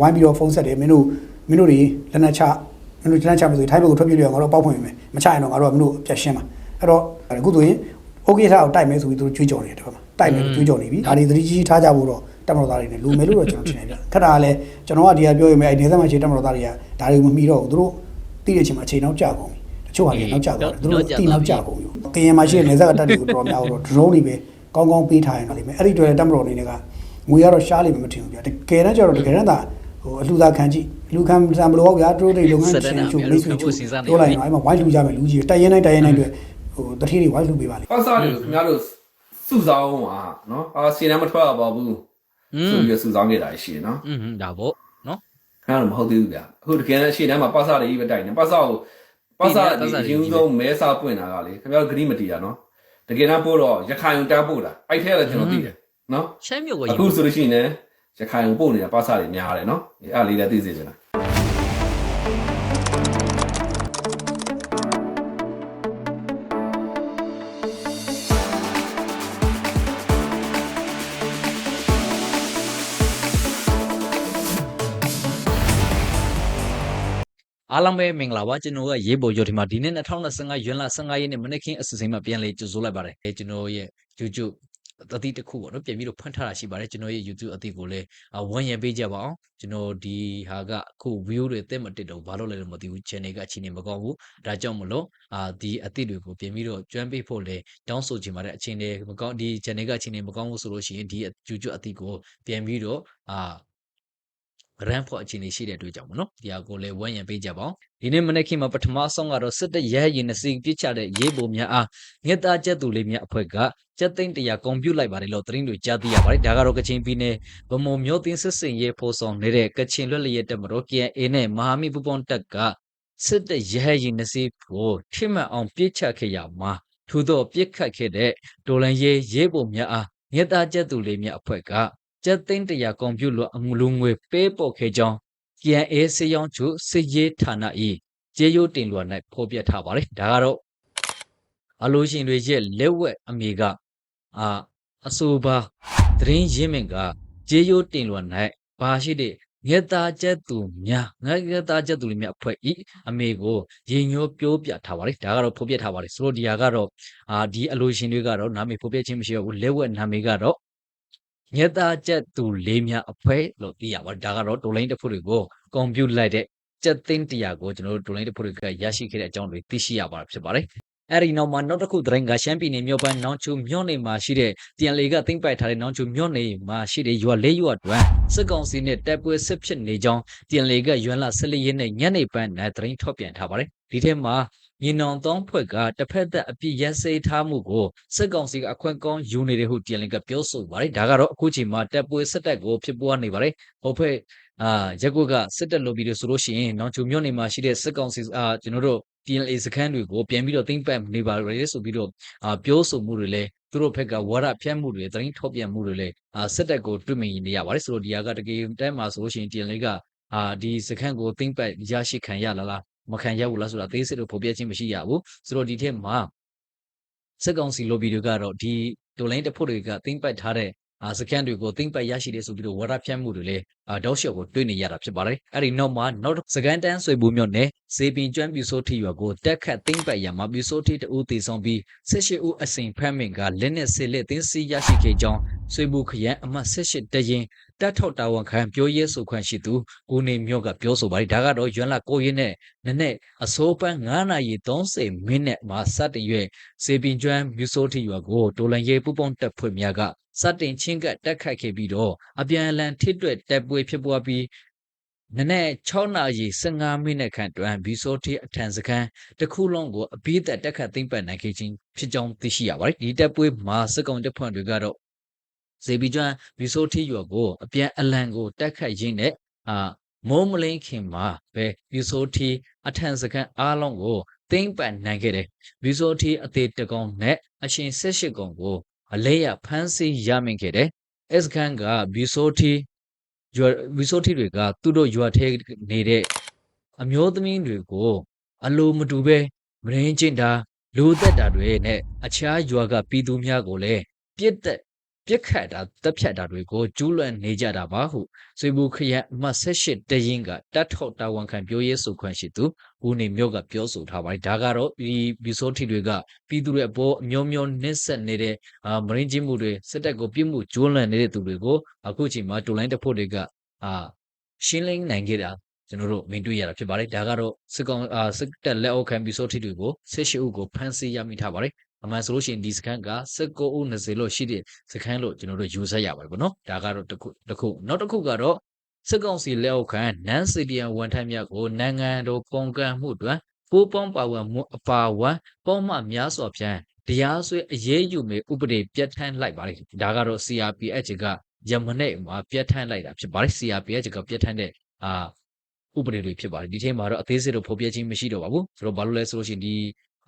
ဝိုင်းပြီးတော့ဖုန်းဆက်တယ်မင်းတို့မင်းတို့တွေလက်နက်ချမင်းတို့လက်နက်ချမဆိုထိုင်းဘက်ကိုထွက်ပြေးလို့ငါတို့ပေါက်ဖွင့်မယ်မချရင်တော့ငါတို့ကမင်းတို့ပြတ်ရှင်းမှာအဲ့တော့အခုဆိုရင်ဥက္ကိဋ္ဌကိုတိုက်မယ်ဆိုပြီးသူတို့ကြွေးကြော်နေတယ်တခါမှာတိုက်မယ်ကြွေးကြော်နေပြီဒါတွေသတိကြီးထားကြဖို့တော့တက်မတော်သားတွေနဲ့လူမယ်လို့တော့ကျွန်တော်ထင်တယ်ဗျခက်တာကလည်းကျွန်တော်ကဒီကပြောရမယ်အဲ့ဒီဆက်မှာရှိတက်မတော်သားတွေကဒါတွေမမီတော့ဘူးသူတို့တိတဲ့အချိန်မှာအချိန်နောက်ကြာကုန်ပြီတချို့ဟာတွေနောက်ကြာကုန်တယ်သူတို့တိနောက်ကြာကုန်ပြီကရင်မှာရှိတဲ့နေဆက်ကတက်တွေကိုတော်များတော့ drone တွေပဲကောင်းကောင်းပေးထားရင်တော့လိမ့်မယ်အဲ့ဒီတွေတက်မတော်နေတွေကငွေကတော့ရှားလိမ့်မယ်မထင်ဘူးဗျတကယ်တမ်းကျတော့တကယ်တမ်းသာ ဟိုအလှူသာခံကြည့်လူခံစံမလို့ဟုတ်ဗျာတိုးတိတ်လုပ်ငန်းရှင်ချုပ်မိတ်ဆွေချုပ်တိုးလိုက်ရင်အဲ့မှာဝိုင်းလူကြမယ်လူကြီးတိုက်ရင်တိုင်းတိုက်ရင်တိုင်းတွေဟိုတတိတွေဝိုင်းလူပေးပါလေဟောစားတယ်ခင်ဗျားတို့စုဆောင်ပါနော်အာစီနမ်းမထွက်ပါဘူးဆိုပြီးစုဆောင်နေတာရှိတယ်နော်อืมဒါပေါ့နော်ခင်ဗျားတို့မဟုတ်သေးဘူးဗျာအခုတကယ်လည်းရှေ့တန်းမှာပါစတွေကြီးပဲတိုက်နေပါစကိုပါစဒီယူဆုံးမဲစာပွင့်တာကလေခင်ဗျားတို့ဂရီမတီးတာနော်တကယ်တော့ပို့တော့ရခိုင်တန်းပို့တာအဲ့ထက်ကလည်းကျွန်တော်သိတယ်နော်ရှမ်းမြို့ကိုအခုဆိုလို့ရှိရင် ရခိုင်ကိုပို့နေတာပါစားတွေများတယ်နော်အဲ့အားလေးလည်းသိစေချင်တာအားလုံးပဲမင်္ဂလာပါကျွန်တော်ကရေးပေါ်ရုပ်ဒီမှာဒီနေ့2025ရွန်လ15ရက်နေ့မနေ့ကင်းအစီအစဉ်မှာပြန်လေးကြိုဆိုလိုက်ပါတယ်အဲကျွန်တော်ရဲ့ YouTube အသတိတစ်ခုပေါ့နော်ပြန်ပြီးတော့ဖွင့်ထားတာရှိပါတယ်ကျွန်တော်ရဲ့ YouTube အသတိကိုလည်းအာဝန်ရံပေးကြပါအောင်ကျွန်တော်ဒီဟာကအခု view တွေတက်မတက်တော့ဘာလို့လဲတော့မသိဘူး channel ကအခြေအနေမကောင်းဘူးဒါကြောင့်မလို့အာဒီအသတိတွေကိုပြန်ပြီးတော့ကျွမ်းပေးဖို့လဲတောင်းဆိုချင်ပါတယ်အခြေအနေမကောင်းဒီ channel ကအခြေအနေမကောင်းဘူးဆိုလို့ရှိရင်ဒီ YouTube အသတိကိုပြန်ပြီးတော့အာ run for အခြေအနေရှိတဲ့အတွက်ကြောင့်မနော်ဒီဟာကိုလည်းဝန်းရံပေးကြပါအောင်ဒီနေ့မနေ့ခင်မှာပထမဆုံးကတော့စစ်တပ်ရဲရင်နစီပြစ်ချတဲ့ရေးပုံများအားငက်သားကျက်သူလေးများအဖွဲ့ကကျက်သိန်းတရာကွန်ပျူလိုက်ပါတယ်လို့သတင်းတွေကြားသိရပါတယ်ဒါကတော့ကချင်ပြည်နယ်ဗမုံမျိုးသိန်းစစ်စင်ရေးဖော်ဆောင်နေတဲ့ကချင်လွတ်လျက်တပ်မတော် KNA နဲ့မဟာမိပူပေါင်းတပ်ကစစ်တပ်ရဲရင်နစီကိုထိမှန်အောင်ပြစ်ချခဲ့ရမှာထူသောပြစ်ခတ်ခဲ့တဲ့ဒေါ်လန်ရေးရေးပုံများအားငက်သားကျက်သူလေးများအဖွဲ့က ကျပ်သိန်းတရာကွန်ပျူတာအငလူငွေပေးပေါ်ခဲ့ကြောင်း KNA စေယောင်းချုပ်စစ်ရေးဌာန၏ကျေးရိုးတင်လွှာ၌ဖော်ပြထားပါတယ်ဒါကတော့အလိုရှင်တွေရဲ့လက်ဝက်အမေကအာအဆိုပါသတင်းရင်းမြစ်ကကျေးရိုးတင်လွှာ၌ဘာရှိတဲ့ငက်သားကျက်သူများငက်ငက်သားကျက်သူတွေများအဖွဲ့ဤအမေကိုရင်ညိုးပြိုးပြထားပါတယ်ဒါကတော့ဖော်ပြထားပါတယ်ဆိုတော့ဒီဟာကတော့အာဒီအလိုရှင်တွေကတော့နာမည်ဖော်ပြခြင်းမရှိတော့ဘူးလက်ဝက်နာမည်ကတော့ ညက်သားကျက်သူလေးများအဖွဲလို့သိရပါတယ်ဒါကတော့ဒိုလိုင်းတစ်ခုတွေကိုကွန်ပျူတာလိုက်တဲ့ကျက်သိန်းတရာကိုကျွန်တော်တို့ဒိုလိုင်းတစ်ခုတွေကရရှိခဲ့တဲ့အကြောင်းတွေသိရှိရပါဖြစ်ပါတယ်အဲ့ဒီနောက်မှာနောက်တစ်ခုသတင်းကရှမ်းပြည်နယ်မြို့ပိုင်းနောင်ချူမြို့နယ်မှာရှိတဲ့တန်လေကသိမ့်ပိုက်ထားတဲ့နောင်ချူမြို့နယ်မှာရှိတဲ့ရွာလေးရွာတွင်စစ်ကောင်စီနဲ့တပ်ပွဲစစ်ဖြစ်နေကြောင်းတန်လေကရွမ်လ14ရက်နေ့ညနေပိုင်းနဲ့သတင်းထုတ်ပြန်ထားပါတယ်ဒီထဲမှာ ညီနောင်သုံးဖွဲ့ကတစ်ဖက်သက်အပြစ်ရက်စဲထားမှုကိုစစ်ကောင်စီကအခွင့်ကောင်းယူနေတယ်ဟုတန်လေကပြောဆိုပါတယ်ဒါကတော့အခုချိန်မှာတပ်ပွဲစစ်တပ်ကိုဖြစ်ပွားနေပါတယ်ဟိုဖက်အာရက်ကွက်ကစစ်တပ်လိုပြီးလို့ဆိုလို့ရှိရင်နောင်ချူမြို့နယ်မှာရှိတဲ့စစ်ကောင်စီအာကျွန်တော်တို့ PLA စခန်းတွေကိုပြန်ပြီးတော့သိမ့်ပတ်နေပါရယ်ဆိုပြီးတော့အာပြောဆိုမှုတွေလည်းသူတို့ဘက်ကဝါဒဖြန့်မှုတွေသတင်းထုတ်ပြန်မှုတွေလည်းအာစစ်တပ်ကိုတွေ့မြင်နေရပါတယ်ဆိုတော့ဒီဟာကတကယ်တမ်းမှာဆိုလို့ရှိရင် TNL ကအာဒီစခန်းကိုသိမ့်ပတ်ရရှိခံရလားလား မခံရဘူးလားဆိုတာသိစစ်လို့ဖော်ပြခြင်းမရှိရဘူးဆိုတော့ဒီထက်မှာစစ်ကောင်စီ lobby တွေကတော့ဒီဒိုလိုင်းတစ်ဖို့တွေကသိမ့်ပတ်ထားတဲ့အာစကန်တွေကိုသိမ့်ပတ်ရရှိတယ်ဆိုပြီးတော့ဝါဒဖြန့်မှုတွေလည်းအာတောက်လျှော့ကိုတွေ့နေရတာဖြစ်ပါတယ်အဲ့ဒီနောက်မှာနောက်စကန်တန်းဆွေဘူးမြို့နယ်ဇေပင်ကျွမ်းပြူစိုးထီရွာကိုတက်ခတ်သိမ့်ပတ်ရမှာပြူစိုးထီတဦးတည်ဆောင်ပြီး18ဦးအစိန်ဖမ်းမင်ကလက်နက်စစ်လက်သိမ်းဆီးရရှိခဲ့ကြောင်းဆွေဘူးခရန်အမှတ်18တရင် တက်ထောက်တာဝန်ခံပြောရဲဆိုခွင့်ရှိသူကိုနေမြို့ကပြောဆိုပါတယ်ဒါကတော့ရွမ်လာကိုရင်နဲ့နနဲ့အစိုးပန်း9နာရီ30မိနစ်မှာစတင်ရွေဇေပင်ကျွမ်းပြူစိုးထီရွာကိုတိုလန်ရဲပူပေါင်းတပ်ဖွဲ့များကစတင်ချင်းကပ်တက်ခတ်ခဲ့ပြီးတော့အပြန်အလှန်ထိတွေ့တပ်ပွဲဖြစ်ပွားပြီးနနဲ့6နာရီ15မိနစ်ခန့်တွင်ဘီဆိုတီအထံစခန်းတစ်ခုလုံးကိုအဘိဓာတ်တက်ခတ်သိမ့်ပတ်နိုင်ခဲ့ခြင်းဖြစ်ကြောင်းသိရှိရပါတယ်ဒီတပ်ပွဲမှာစစ်ကောင်တပ်ဖွဲ့တွေကတော့ ဇေဘီကျွမ်းဘီဆိုတီရွာကိုအပြန်အလှန်ကိုတက်ခတ်ရင်းနဲ့အာမိုးမလင်းခင်မှာပဲဘီဆိုတီအထံစခန်းအားလုံးကိုသိမ့်ပတ်နိုင်ခဲ့တယ်ဘီဆိုတီအသေးတကောင်နဲ့အရှင်18ကောင်ကိုအလဲရဖမ်းဆီးရမိခဲ့တယ်။အစ်ကန်ကဘီဆိုတီရွာဘီဆိုတီတွေကသူတို့ရွာထဲနေတဲ့အမျိုးသမီးတွေကို အလိုမတူပဲမရင်းကျင်တာလူသက်တာတွေနဲ့အခြားရွာကပြည်သူများကိုလည်းပြစ်တက် ပြစ်ခတ်တာတပ်ဖြတ်တာတွေကိုကျူးလွန်နေကြတာပါဟုဆွေဘူခရက်အမှတ်78တရင်ကတတ်ထောက်တာဝန်ခံပြောရေးဆိုခွင့်ရှိသူဦးနေမျိုးကပြောဆိုထားပါတယ်ဒါကတော့ဒီဘီဆိုထီတွေကပြည်သူတွေအပေါ်အမျိုးမျိုးနှိမ့်ဆက်နေတဲ့အာမရင်းကြီးမှုတွေစစ်တပ်ကိုပြစ်မှုကျူးလွန်နေတဲ့သူတွေကိုအခုချိန်မှာတူလိုင်းတစ်ဖို့တွေကအာရှင်းလင်းနိုင်ခဲ့တာကျွန်တော်တို့မြင်တွေ့ရတာဖြစ်ပါတယ်ဒါကတော့စစ်ကောင်အာစစ်တပ်လက်အောက်ခံဘီဆိုထီတွေကိုစစ်ရှိအုပ်ကိုဖမ်းဆီးရမိထားပါတယ် အမှန်ဆိုလို့ရှိရင်ဒီစကန်က19ဦး20လို့ရှိတဲ့စကန်လို့ကျွန်တော်တို့ယူဆရပါတယ်ဗောနော်ဒါကတော့တစ်ခုတစ်ခုနောက်တစ်ခုကတော့စစ်ကောင်စီလက်အောက်ခံနန်းစီဒီယန်ဝန်ထမ်းများကိုနိုင်ငံတော်ပုံကန့်မှုတွင်ပိုးပေါင်းပါဝင်မှုအပါအဝင်ပေါမှများစွာဖြင့်တရားစွဲအရေးယူမေဥပဒေပြဋ္ဌာန်းလိုက်ပါတယ်ဒါကတော့ CRPH ကယမနေ့မှာပြဋ္ဌာန်းလိုက်တာဖြစ်ပါတယ် CRPH ကပြဋ္ဌာန်းတဲ့အာဥပဒေတွေဖြစ်ပါတယ်ဒီထဲမှာတော့အသေးစိတ်တော့ဖော်ပြခြင်းမရှိတော့ပါဘူးဆိုတော့ဘာလို့လဲဆိုလို့ရှိရင်ဒီ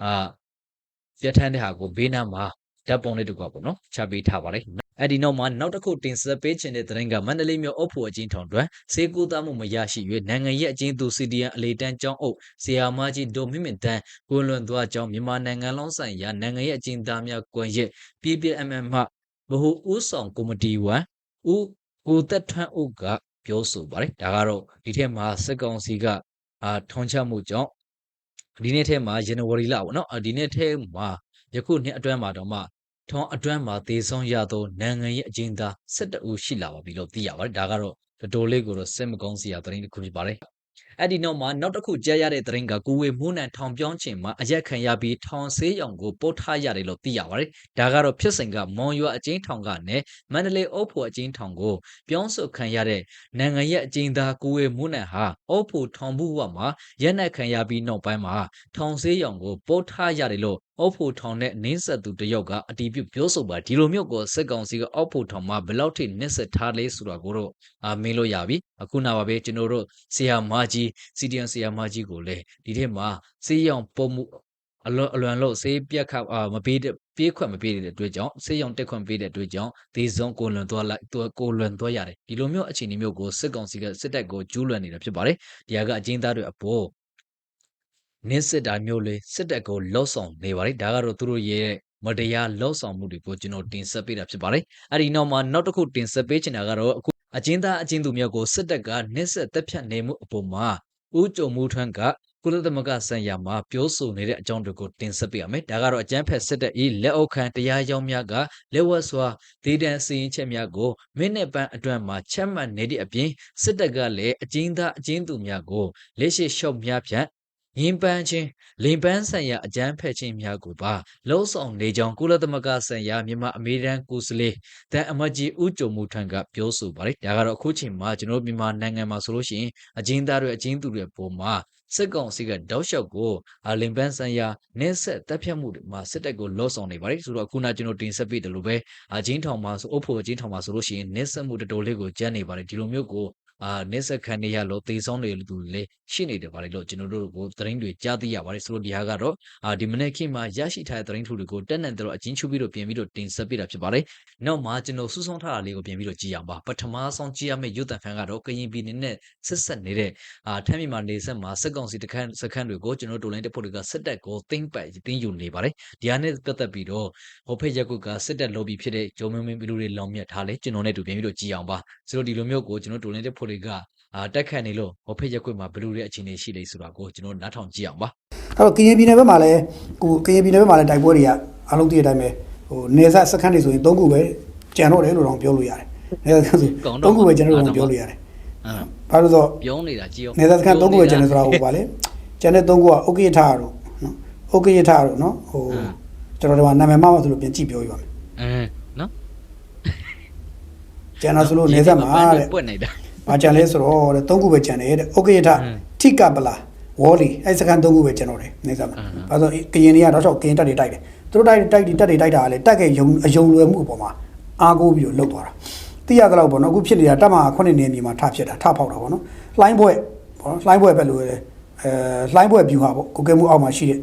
အာ ပြဋ္ဌာန်းတဲ့ဟာကိုဘေးနားမှာဓာတ်ပုံလေးတစ်ခုပေါ့နော်ချပေးထားပါတယ်အဲ့ဒီနောက်မှာနောက်တစ်ခုတင်ဆက်ပေးခြင်းတဲ့သတင်းကမန္တလေးမြို့အုပ်ဖို့အချင်းထောင်တွင်စေကူသားမှုမရရှိ၍နိုင်ငံရဲ့အချင်းသူ CDN အလေတန်းကျောင်းအုပ်ဆီယာမကြီးဒိုမီမင်တန်ကိုလွန်သွားကြောင်းမြန်မာနိုင်ငံလုံးဆိုင်ရာနိုင်ငံရဲ့အချင်းသားများကွန်ရက်ပြည်ပြ MM မှဘဟုဦးဆောင်ကော်မတီဝန်ဦးကိုသက်ထွန်းဦးကပြောဆိုပါတယ်ဒါကတော့ဒီထက်မှာစက်ကောင်စီကအာထွန်ချမှုကြောင့် ဒီနေ့ထဲမှာဇန်နဝါရီလပေါ့နော်အာဒီနေ့ထဲမှာယခုနှစ်အတွင်းမှာတော့မှထွန်အတွင်းမှာသေဆုံးရသောနိုင်ငံရဲ့အကျဉ်းသား12ဦးရှိလာပါပြီလို့သိရပါတယ်ဒါကတော့တော်တော်လေးကိုတော့စိတ်မကောင်းစရာသတင်းတစ်ခုဖြစ်ပါတယ် အဲ့ဒီနောက်မှာနောက်တစ်ခုကြားရတဲ့သတင်းကကိုဝေမိုးနံထောင်ပြောင်းခြင်းမှာအရက်ခံရပြီးထောင်ဆေးရောင်ကိုပို့ထားရတယ်လို့သိရပါတယ်ဒါကတော့ဖြစ်စဉ်ကမွန်ရွာအကျဉ်းထောင်ကနေမန္တလေးအုပ်ဖို့အကျဉ်းထောင်ကိုပြောင်းဆုတ်ခံရတဲ့နိုင်ငံရဲ့အကျဉ်းသားကိုဝေမိုးနံဟာအုပ်ဖို့ထောင်ဘူးဝမှာရက်နက်ခံရပြီးနောက်ပိုင်းမှာထောင်ဆေးရောင်ကိုပို့ထားရတယ်လို့ အုပ်ဖို့ထောင်နဲ့နင်းဆက်သူတယောက်ကအတီးပြုတ်ပြောဆိုပါဒီလိုမျိုးကိုစစ်ကောင်စီကအုပ်ဖို့ထောင်မှာဘယ်လောက်ထိနစ်ဆက်ထားလဲဆိုတာကိုတော့အာမင်းလို့ရပြီအခုနာပါပဲကျွန်တော်တို့ဆီယာမာကြီးစီဒီအန်ဆီယာမာကြီးကိုလည်းဒီထဲမှာစေးရောင်ပုံမှုအလွန်အလွန်လို့စေးပြက်ခတ်အာမပေးတဲ့ပြေးခွက်မပေးတဲ့အတွက်ကြောင့်စေးရောင်တက်ခွင့်ပေးတဲ့အတွက်ကြောင့်ဒီဇုံကိုလွန်သွားလိုက်သူကိုလွန်သွားရတယ်ဒီလိုမျိုးအခြေအနေမျိုးကိုစစ်ကောင်စီကစစ်တပ်ကိုကျူးလွန်နေတာဖြစ်ပါတယ်ဒီဟာကအကျဉ်းသားတွေအပေါ် နင်းစစ်တာမျိုးလေးစစ်တပ်ကိုလှော့ဆောင်နေပါတယ်ဒါကတော့သူတို့ရဲ့မတရားလှော့ဆောင်မှုတွေကိုကျွန်တော်တင်ဆက်ပေးတာဖြစ်ပါတယ်အဲ့ဒီနောက်မှာနောက်တစ်ခုတင်ဆက်ပေးချင်တာကတော့အခုအကျဉ်းသားအကျဉ်းသူမျိုးကိုစစ်တပ်ကနစ်ဆက်တက်ဖြတ်နေမှုအပေါ်မှာဦးကြုံမှုထွန်းကကုလသမဂ္ဂဆိုင်ရာမှာပြောဆိုနေတဲ့အကြောင်းတွေကိုတင်ဆက်ပေးရမယ်ဒါကတော့အကျန်းဖက်စစ်တပ်၏လက်အောက်ခံတရားရောင်းများကလက်ဝက်စွာဒေတန်စီရင်ချက်များကိုမိနစ်ပန်းအတွင်းမှာချက်မှတ်နေတဲ့အပြင်စစ်တပ်ကလည်းအကျဉ်းသားအကျဉ်းသူများကိုလက်ရှိရှော့များဖြင့် ရင်ပန်းချင်းလင်ပန်းဆိုင်ရာအကြမ်းဖက်ခြင်းများကိုပါလှုံ့ဆော်နေကြောင်းကုလသမဂ္ဂဆိုင်ရာမြန်မာအမေရိကန်ကိုယ်စားလှယ်တန်အမတ်ကြီးဦးကြုံမှုထံကပြောဆိုပါတယ်ဒါကတော့အခုချိန်မှာကျွန်တော်တို့မြန်မာနိုင်ငံမှာဆိုလို့ရှိရင်အကျဉ်းသားတွေအကျဉ်းသူတွေပုံမှာစစ်ကောင်စီကတောက်လျှောက်ကိုအလင်ပန်းဆိုင်ရာနေဆက်တပ်ဖြတ်မှုတွေမှာစစ်တပ်ကိုလော့ဆောင်နေပါတယ်ဆိုတော့ခုနကျွန်တော်တင်ဆက်ပေးတယ်လို့ပဲအကျဉ်းထောင်မှာဆိုအုပ်ဖို့အကျဉ်းထောင်မှာဆိုလို့ရှိရင်နေဆက်မှုတော်တော်လေးကိုကြမ်းနေပါတယ်ဒီလိုမျိုးကို အာနေဆက်ခံနေရလို့သေဆုံးနေလူတွေလည်းရှိနေတယ်ပါတယ်လို့ကျွန်တော်တို့ကိုသတင်းတွေကြားသိရပါတယ်ဆိုတော့ဒီဟာကတော့အာဒီမနေ့ခေတ်မှာရရှိထားတဲ့သတင်းထုတွေကိုတက်နံတော့အချင်းချုပ်ပြီးတော့ပြင်ပြီးတော့တင်ဆက်ပေးတာဖြစ်ပါတယ်နောက်မှာကျွန်တော်စူးစောင်းထားတာလေးကိုပြင်ပြီးတော့ကြည့်အောင်ပါပထမဆုံးကြည့်ရမယ့်ရုပ်သံဖန်ကတော့ကရင်ပြည်နယ်နဲ့ဆက်ဆက်နေတဲ့အာထမ်းမြန်မာနေဆက်မှာစစ်ကောင်စီတခန့်စခန်းတွေကိုကျွန်တော်တို့လိုင်းတက်ဖို့တွေကစစ်တပ်ကိုသိမ့်ပိုက်တင်းယူနေပါတယ်ဒီဟာနဲ့ပတ်သက်ပြီးတော့ဟိုဖိတ်ရက်ကွက်ကစစ်တပ်လော်ဘီဖြစ်တဲ့ဂျုံမင်းမင်းဘီလူတွေလောင်မြတ်ထားလေကျွန်တော်နဲ့တူပြင်ပြီးတော့ကြည့်အောင်ပါဆိုတော့ဒီလိုမျိုးကိုကျွန်တော်တို့လိုင်းတက်ဖို့တွေကအာတက်ခတ်နေလို့ဟိုဖိတ်ရက်ကွက်မှာဘီလူတွေအခြေအနေရှိလေဆိုတာကိုကျွန်တော်နားထောင်ကြည့်အောင်ပါအဲ့တော့ကရင်ပြည်နယ်ဘက်မှာလည်းကိုကရင်ပြည်နယ်ဘက်မှာလည်းတိုက်ပွဲတွေကအလုံးတည်းအတိုင်းပဲဟိုနေဆက်စခန်းတွေဆိုရင်၃ခုပဲကြံတော့တယ်လို့တော့ပြောလို့ရတယ်နေဆက်ဆို၃ခုပဲကျွန်တော်တို့ပြောလို့ရတယ်အာဘာလို့ဆိုပြောနေတာကြည့်အောင်နေဆက်စခန်း၃ခုပဲကျန်တယ်ဆိုတာဟိုပါလေကျန်တဲ့၃ခုကဥက္ကဋ္ဌတို့နော်ဥက္ကဋ္ဌတို့နော်ဟိုကျွန်တော်တို့ကနာမည်မှမဆိုလို့ပြန်ကြည့်ပြောပြပါမယ်အင်းနော်ကျန်တော့ဆိုလို့နေဆက်မှာတဲ့ပွက်နေတာ။ ဘာကြံလဲဆိုတော့တဲ့သုံးခုပဲကြံတယ်တဲ့။ဥက္ကဋ္ဌဟမ်ထိကပလာဝေါ်လီအဲ့စကန်သုံးခုပဲကျန်တော့တယ်နေစားမှာဟမ်ဟမ်။ဘာလို့ကရင်တွေကတော့တော့ကရင်တက်တွေတိုက်တယ်။သူတို့တိုက်တိုက်တက်တွေတိုက်တာကလည်းတက်ကဲယုံအယုံလွယ်မှုအပေါ်မှာအားကိုးပြီးတော့လှုပ်သွားတာ။သိရသလောက်ပေါ့နော်အခုဖြစ်နေတာတက်မှာခုနှစ်နေမြေမှာထဖြစ်တာထဖောက်တာပေါ့နော်။လှိုင်းဘွဲ့ပေါ့နော်လှိုင်းဘွဲ့ပဲလို့လေအဲလှိုင်းဘွဲ့ဗျူဟာပေါ့ကိုကဲမှုအောက်မှာရှိတဲ့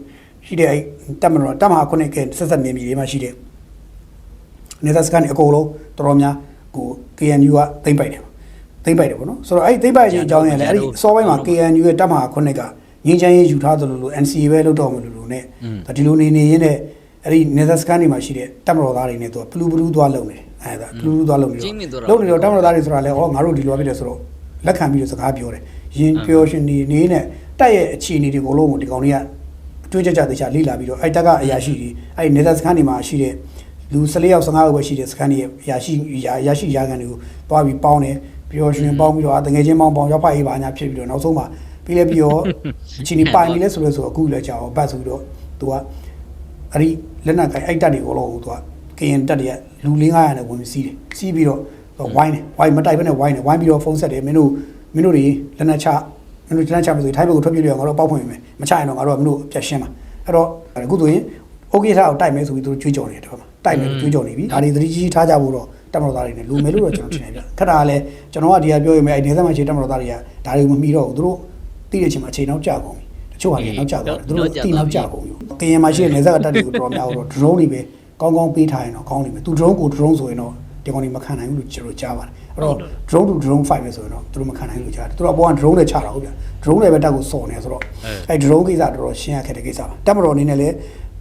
ရှိတဲ့အဲ့တက်မတော်တက်မှာခုနှစ်ကဲဆက်ဆက်နေမြေတွေမှာရှိတဲ့နေသားစကန်အကုန်လုံးတော်တော်များကို KNU ကသိမ့်ပိုက်တယ် သိမ့်ပိုက်တယ်ပေါ့နော်ဆိုတော့အဲ့ဒီသိမ့်ပိုက်ခြင်းအကြောင်းရင်းလည်းအဲ့ဒီအစောပိုင်းမှာ KNU ရဲ့တပ်မဟာခုနှစ်ကငင်းချမ်းရေးယူထားသလိုလို NCA ပဲလုပ်တော့မလို့လို့ ਨੇ ဒါဒီလိုနေနေရင်းနဲ့အဲ့ဒီနေသက်စကန်တွေမှာရှိတဲ့တပ်မတော်သားတွေနဲ့သူကပလူပလူသွားလုံနေတယ်အဲဒါလူလူသွားလုပ်နေကြီးမြင့်သွားတာလုပ်နေတော့တမတော်သားတွေဆိုတာလဲဩငါတို့ဒီလိုဖြစ်တယ်ဆိုတော့လက်ခံပြီးတော့စကားပြောတယ်ရင်ပြောရှင်နေနေနဲ့တက်ရဲ့အခြေအနေတွေကိုလုံးကိုဒီကောင်လေးကအတွေးကြကြသေချာလေ့လာပြီးတော့အဲ့တက်ကအရာရှိတွေအဲ့နေသက်စခန်းတွေမှာရှိတဲ့လူ14ယောက်15ယောက်ပဲရှိတဲ့စခန်းတွေအရာရှိအရာရှိရာခံတွေကိုတွားပြီးပေါင်းတယ် ပြီးတော့ရှင်ပေါင်းပြီးတော့တငယ်ချင်းပေါင်းပေါင်းရောက်ဖိုက်ရေးပါညာဖြစ်ပြီးတော့နောက်ဆုံးမှာပြီးလဲပြီးတော့ချီနီပိုင်ပြီလဲဆိုလဲဆိုအခုလဲကြာအောင်ပတ်ဆိုပြီးတော့သူကအဲ့ဒီလက်နက်ကိုင်အိုက်တက်တွေကိုတော့သူကကရင်တက်တွေကလူ၄900နဲ့ဝင်ပြီးစီးတယ်စီးပြီးတော့ဝိုင်းတယ်ဝိုင်းမတိုက်ဘဲနဲ့ဝိုင်းတယ်ဝိုင်းပြီးတော့ဖုန်းဆက်တယ်မင်းတို့မင်းတို့တွေလက်နက်ချမင်းတို့လက်နက်ချမဆိုထိုင်းဘက်ကိုထွက်ပြေးလို့ငါတို့ပေါက်ဖွင့်မယ်မချရင်တော့ငါတို့ကမင်းတို့ပြတ်ရှင်းမှာအဲ့တော့အခုဆိုရင် OK ထားကိုတိုက်မယ်ဆိုပြီးသူတို့ကြွေးကြော်နေတယ်တော့တိုက်မယ်ကြွေးကြော်နေပြီဒါတွေသတိကြီးထားကြဖို့တော့ တက်မတော်သားတွေနဲ့လူမယ်လို့တော့ကျွန်တော်ထင်တယ်ဗျခက်တာကလည်းကျွန်တော်ကဒီကပြောရမယ်အဲ့နေသက်မှရှိတက်မတော်သားတွေကဒါတွေမမီတော့ဘူးသူတို့တိတဲ့အချိန်မှာအချိန်နောက်ကျကုန်ပြီတချို့ဟာလည်းနောက်ကျသွားတယ်သူတို့တိနောက်ကျကုန်ပြီကရင်မှာရှိတဲ့နေသက်ကတက်တွေကိုတော်များတော့ drone တွေပဲကောင်းကောင်းပေးထားရင်တော့ကောင်းနေမယ်သူ drone ကို drone ဆိုရင်တော့ဒီကောင်တွေမခံနိုင်ဘူးလို့ကျွန်တော်ကြားပါတယ်အဲ့တော့ drone to drone fight ပဲဆိုရင်တော့သူတို့မခံနိုင်ဘူးလို့ကြားတယ်သူတို့အပေါ်က drone နဲ့ချတာဟုတ်ဗျ drone နဲ့ပဲတက်ကိုစော်နေဆိုတော့အဲ့ drone ကိစ္စတော်တော်ရှင်းရခဲ့တဲ့ကိစ္စပါတက်မတော်အနေနဲ့လည်း